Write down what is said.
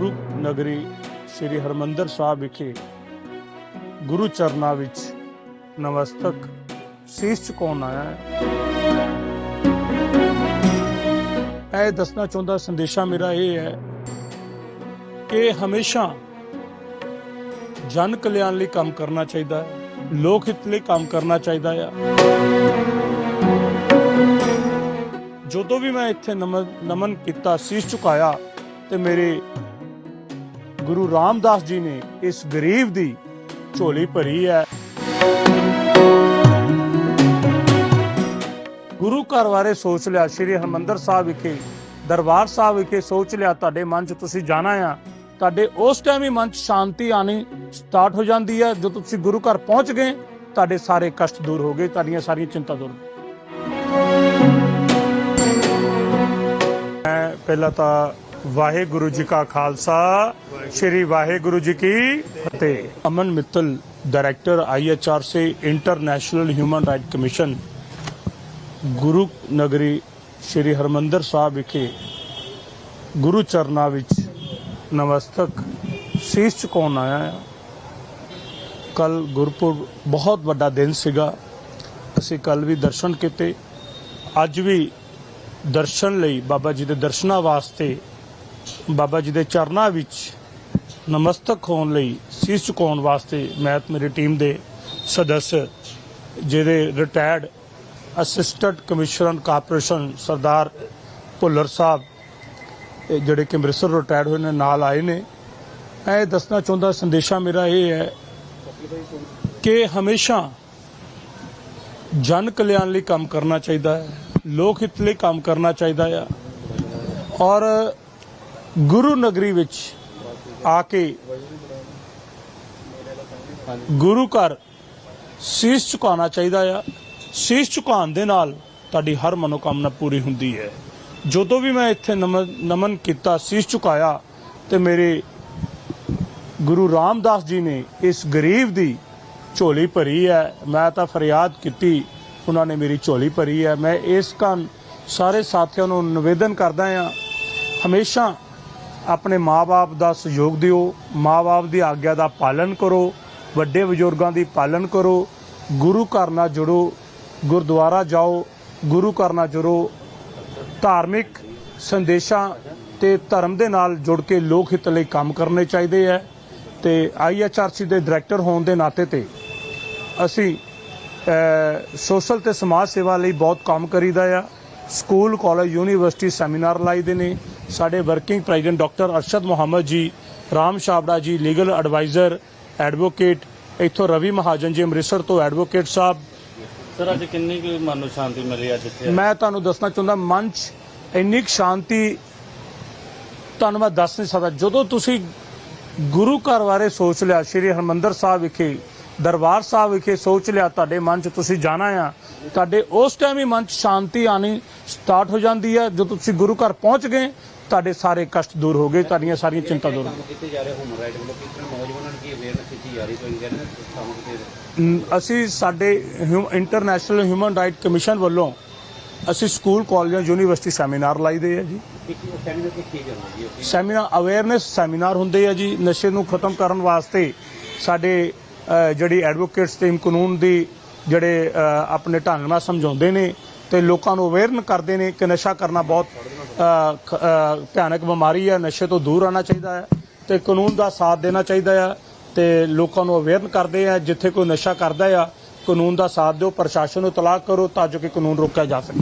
ਰੂਪਨਗਰੀ ਸ੍ਰੀ ਹਰਮੰਦਰ ਸਾਹਿਬ ਵਿਖੇ ਗੁਰੂ ਚਰਨਾਂ ਵਿੱਚ ਨਮਸਤਕ ਸੀਸ ਝੁਕਾਉਣ ਆਇਆ ਹੈ। ਇਹ ਦੱਸਣਾ ਚਾਹੁੰਦਾ ਸੰਦੇਸ਼ਾ ਮੇਰਾ ਇਹ ਹੈ ਕਿ ਹਮੇਸ਼ਾ ਜਨ ਕਲਿਆਣ ਲਈ ਕੰਮ ਕਰਨਾ ਚਾਹੀਦਾ ਹੈ, ਲੋਕ ਹਿੱਤ ਲਈ ਕੰਮ ਕਰਨਾ ਚਾਹੀਦਾ ਆ ਜਦੋਂ ਵੀ ਮੈਂ ਇੱਥੇ ਨਮਨ ਨਮਨ ਕੀਤਾ, ਸੀਸ ਝੁਕਾਇਆ ਤੇ ਮੇਰੇ ਗੁਰੂ ਰਾਮਦਾਸ ਜੀ ਨੇ ਇਸ ਗਰੀਬ ਦੀ ਝੋਲੀ ਭਰੀ ਹੈ। ਗੁਰੂ ਘਰ ਬਾਰੇ ਸੋਚ ਲਿਆ, ਸ੍ਰੀ ਹਰਮੰਦਰ ਸਾਹਿਬ ਵਿਖੇ, ਦਰਬਾਰ ਸਾਹਿਬ ਵਿਖੇ ਸੋਚ ਲਿਆ, ਤੁਹਾਡੇ ਮਨ 'ਚ ਤੁਸੀਂ ਜਾਣਾ ਆ। ਤੁਹਾਡੇ ਉਸ ਟਾਈਮ ਹੀ ਮਨ 'ਚ ਸ਼ਾਂਤੀ ਆਣੀ ਸਟਾਰਟ ਹੋ ਜਾਂਦੀ ਹੈ। ਜਦੋਂ ਤੁਸੀਂ ਗੁਰੂ ਘਰ ਪਹੁੰਚ ਗਏ, ਤੁਹਾਡੇ ਸਾਰੇ ਕਸ਼ਟ ਦੂਰ ਹੋ ਗਏ, ਤੁਹਾਡੀਆਂ ਸਾਰੀਆਂ ਚਿੰਤਾ ਦੂਰ ਮੈਂ ਪਹਿਲਾਂ ਤਾਂ ਵਾਹਿਗੁਰੂ ਜੀ ਕਾ ਖਾਲਸਾ ਸ੍ਰੀ ਵਾਹਿਗੁਰੂ ਜੀ ਕੀ ਫਤਿਹ Aman Mittal director IHRC international human right commission ਗੁਰੂ ਨਗਰੀ ਸ੍ਰੀ ਹਰਮੰਦਰ ਸਾਹਿਬ ਵਿਖੇ ਗੁਰੂ ਚਰਨਾਂ ਵਿੱਚ ਨਮਸਤਕ ਸੀਸ ਝੁਕਾਉਣ ਆਇਆ ਹਾਂ ਕੱਲ ਗੁਰਪੁਰਬ ਬਹੁਤ ਵੱਡਾ ਦਿਨ ਸੀਗਾ ਅਸੀਂ ਕੱਲ ਵੀ ਦਰਸ਼ਨ ਕੀਤੇ ਅੱਜ ਵੀ ਦਰਸ਼ਨ ਲਈ ਬਾਬਾ ਜੀ ਦੇ ਦਰਸ਼ਨਾਂ ਵਾਸਤੇ ਬਾਬਾ ਜੀ ਦੇ ਚਰਨਾਂ ਵਿੱਚ ਨਮਸਤਕ ਹੋਣ ਲਈ ਸੀਸ ਝੁਕਾਉਣ ਵਾਸਤੇ ਮੈਂ ਤੇ ਮੇਰੀ ਟੀਮ ਦੇ ਸਦस्य ਜਿਹਦੇ retired assistant commissioner corporation Sardar Bhullar Sahib ਜਿਹੜੇ ਕਿ ਅੰਮ੍ਰਿਤਸਰ ਰਿਟਾਇਰਡ ਹੋਏ ਨੇ, ਨਾਲ ਆਏ ਨੇ। ਮੈਂ ਇਹ ਦੱਸਣਾ ਚਾਹੁੰਦਾ, ਸੰਦੇਸ਼ਾ ਮੇਰਾ ਇਹ ਹੈ ਕਿ ਹਮੇਸ਼ਾ ਜਨ ਕਲਿਆਣ ਲਈ ਕੰਮ ਕਰਨਾ ਚਾਹੀਦਾ ਹੈ, ਲੋਕ ਹਿੱਤ ਲਈ ਕੰਮ ਕਰਨਾ ਚਾਹੀਦਾ ਹੈ। ਔਰ ਗੁਰੂ ਨਗਰੀ ਵਿੱਚ ਆ ਕੇ ਗੁਰੂ ਘਰ ਸੀਸ ਝੁਕਾਉਣਾ ਚਾਹੀਦਾ ਆ। ਸੀਸ ਝੁਕਾਉਣ ਦੇ ਨਾਲ ਤੁਹਾਡੀ ਹਰ ਮਨੋਕਾਮਨਾ ਪੂਰੀ ਹੁੰਦੀ ਹੈ। ਜਦੋਂ ਵੀ ਮੈਂ ਇੱਥੇ ਨਮਨ ਨਮਨ ਕੀਤਾ, ਸੀਸ ਝੁਕਾਇਆ, ਤੇ ਮੇਰੇ ਗੁਰੂ ਰਾਮਦਾਸ ਜੀ ਨੇ ਇਸ ਗਰੀਬ ਦੀ ਝੋਲੀ ਭਰੀ ਹੈ। ਮੈਂ ਤਾਂ ਫਰਿਆਦ ਕੀਤੀ, ਉਹਨਾਂ ਨੇ ਮੇਰੀ ਝੋਲੀ ਭਰੀ ਹੈ। ਮੈਂ ਇਸ ਕਾਰਨ ਸਾਰੇ ਸਾਥੀਆਂ ਨੂੰ ਨਿਵੇਦਨ ਕਰਦਾ ਹਾਂ ਹਮੇਸ਼ਾ ਆਪਣੇ ਮਾਪੇ ਦਾ ਸਹਿਯੋਗ ਦਿਓ ਮਾਪੇ ਦੀ ਆਗਿਆ ਦਾ ਪਾਲਣ ਕਰੋ, ਵੱਡੇ ਬਜ਼ੁਰਗਾਂ ਦੀ ਪਾਲਣ ਕਰੋ, ਗੁਰੂ ਘਰ ਨਾਲ ਜੁੜੋ, ਗੁਰਦੁਆਰਾ ਜਾਓ, ਗੁਰੂ ਘਰ ਨਾਲ ਜੁੜੋ, ਧਾਰਮਿਕ ਸੰਦੇਸ਼ਾਂ ਤੇ ਧਰਮ ਦੇ ਨਾਲ ਜੁੜ ਕੇ ਲੋਕ ਹਿੱਤ ਲਈ ਕੰਮ ਕਰਨੇ ਚਾਹੀਦੇ ਹੈ ਤੇ ਆਈਐਚਆਰਸੀ ਦੇ ਡਾਇਰੈਕਟਰ ਹੋਣ ਦੇ ਨਾਤੇ ਤੇ ਅਸੀਂ ਸੋਸ਼ਲ ਤੇ ਸਮਾਜ ਸੇਵਾ ਲਈ ਬਹੁਤ ਕੰਮ ਕਰੀਦਾ ਆ। ਸਕੂਲ, ਕਾਲਜ, ਯੂਨੀਵਰਸਿਟੀ ਸੈਮੀਨਾਰ ਲਾਈਦੇ ਨੇ। ਸਾਡੇ working president doctor Arshad Muhammad ji Ram Chhabra ਜੀ ਲੀਗਲ ਐਡਵਾਈਜ਼ਰ ਐਡਵੋਕੇਟ ਇੱਥੋਂ ਰਵੀ ਮਹਾਜਨ ਜੀ ਅੰਮ੍ਰਿਤਸਰ ਤੋਂ ਐਡਵੋਕੇਟ ਸਾਹਿਬ। ਸਰ ਅੱਜ ਕਿੰਨੀ ਕੁ ਮਨ ਨੂੰ ਸ਼ਾਂਤੀ ਮਿਲੀ ਅੱਜ ਇੱਥੇ? ਮੈਂ ਤੁਹਾਨੂੰ ਦੱਸਣਾ ਚਾਹੁੰਦਾ ਮਨ 'ਚ ਇੰਨੀ ਕੁ ਸ਼ਾਂਤੀ ਤੁਹਾਨੂੰ ਮੈਂ ਦੱਸ ਨਹੀਂ ਸਕਦਾ। ਜਦੋਂ ਤੁਸੀਂ ਗੁਰੂ ਘਰ ਬਾਰੇ ਸੋਚ ਲਿਆ ਸ੍ਰੀ ਹਰਮੰਦਰ ਸਾਹਿਬ ਵਿਖੇ ਦਰਬਾਰ ਸਾਹਿਬ ਵਿਖੇ ਸੋਚ ਲਿਆ ਤੁਹਾਡੇ ਮਨ 'ਚ ਤੁਸੀਂ ਜਾਣਾ ਆ ਤੁਹਾਡੇ ਉਸ ਟਾਈਮ ਹੀ ਮਨ 'ਚ ਸ਼ਾਂਤੀ ਆਣੀ ਸਟਾਰਟ ਹੋ ਜਾਂਦੀ ਹੈ ਜਦੋਂ ਤੁਸੀਂ ਗੁਰੂ ਘਰ ਪਹੁੰਚ ਗਏ ਤੁਹਾਡੇ ਸਾਰੇ ਕਸ਼ਟ ਦੂਰ ਹੋ ਗਏ ਤੁਹਾਡੀਆਂ ਸਾਰੀਆਂ ਚਿੰਤਾ ਦੂਰ ਹੋ ਗਈਆਂ। ਕੀਤੇ ਜਾ ਰਹੇ ਹਿਊਮਨ ਰਾਈਟ ਵੱਲੋਂ ਕਿਸ ਤਰ੍ਹਾਂ ਨੌਜਵਾਨਾਂ ਨੂੰ ਕੀ ਅਵੇਅਰਨੈਸ ਕੀਤੀ ਜਾ ਰਹੀ ਕੋਈ ਕਹਿੰਦੇ ਨੇ ਕੰਮ ਕਿਤੇ ਅਮ, ਅਸੀਂ ਸਾਡੇ ਇੰਟਰਨੈਸ਼ਨਲ ਹਿਊਮਨ ਰਾਈਟ ਕਮਿਸ਼ਨ ਵੱਲੋਂ ਅਸੀਂ ਸਕੂਲ ਕਾਲਜਾਂ ਯੂਨੀਵਰਸਿਟੀ ਸੈਮੀਨਾਰ ਲਾਈਦੇ ਆ ਜੀ। ਸੈਮੀਨਾਰ ਅਵੇਅਰਨੈਸ ਸੈਮੀਨਾਰ ਹੁੰਦੇ ਆ ਜੀ ਨਸ਼ੇ ਨੂੰ ਖਤਮ ਕਰਨ ਵਾਸਤੇ ਸਾਡੇ ਜਿਹੜੀ ਐਡਵੋਕੇਟਸ ਟੀਮ ਕਾਨੂੰਨ ਦੀ ਜਿਹੜੇ ਆਪਣੇ ਢੰਗ ਨਾਲ ਸਮਝਾਉਂਦੇ ਨੇ ਤੇ ਲੋਕਾਂ ਨੂੰ ਅਵੇਅਰਨ ਕਰਦੇ ਨੇ ਕਿ ਨਸ਼ਾ ਕਰਨਾ ਬਹੁਤ ਭਿਆਨਕ ਬਿਮਾਰੀ ਹੈ, ਨਸ਼ੇ ਤੋਂ ਦੂਰ ਰਹਿਣਾ ਚਾਹੀਦਾ ਹੈ ਤੇ ਕਾਨੂੰਨ ਦਾ ਸਾਥ ਦੇਣਾ ਚਾਹੀਦਾ ਹੈ ਤੇ ਲੋਕਾਂ ਨੂੰ ਅਵੇਅਰ ਕਰਦੇ ਆ, ਜਿੱਥੇ ਕੋਈ ਨਸ਼ਾ ਕਰਦਾ ਆ, ਕਾਨੂੰਨ ਦਾ ਸਾਥ ਦਿਓ, ਪ੍ਰਸ਼ਾਸਨ ਨੂੰ ਤਲਾਕ ਕਰੋ ਤਾਂ ਜੋ ਕਿ ਕਾਨੂੰਨ ਰੋਕਿਆ ਜਾ ਸਕੇ।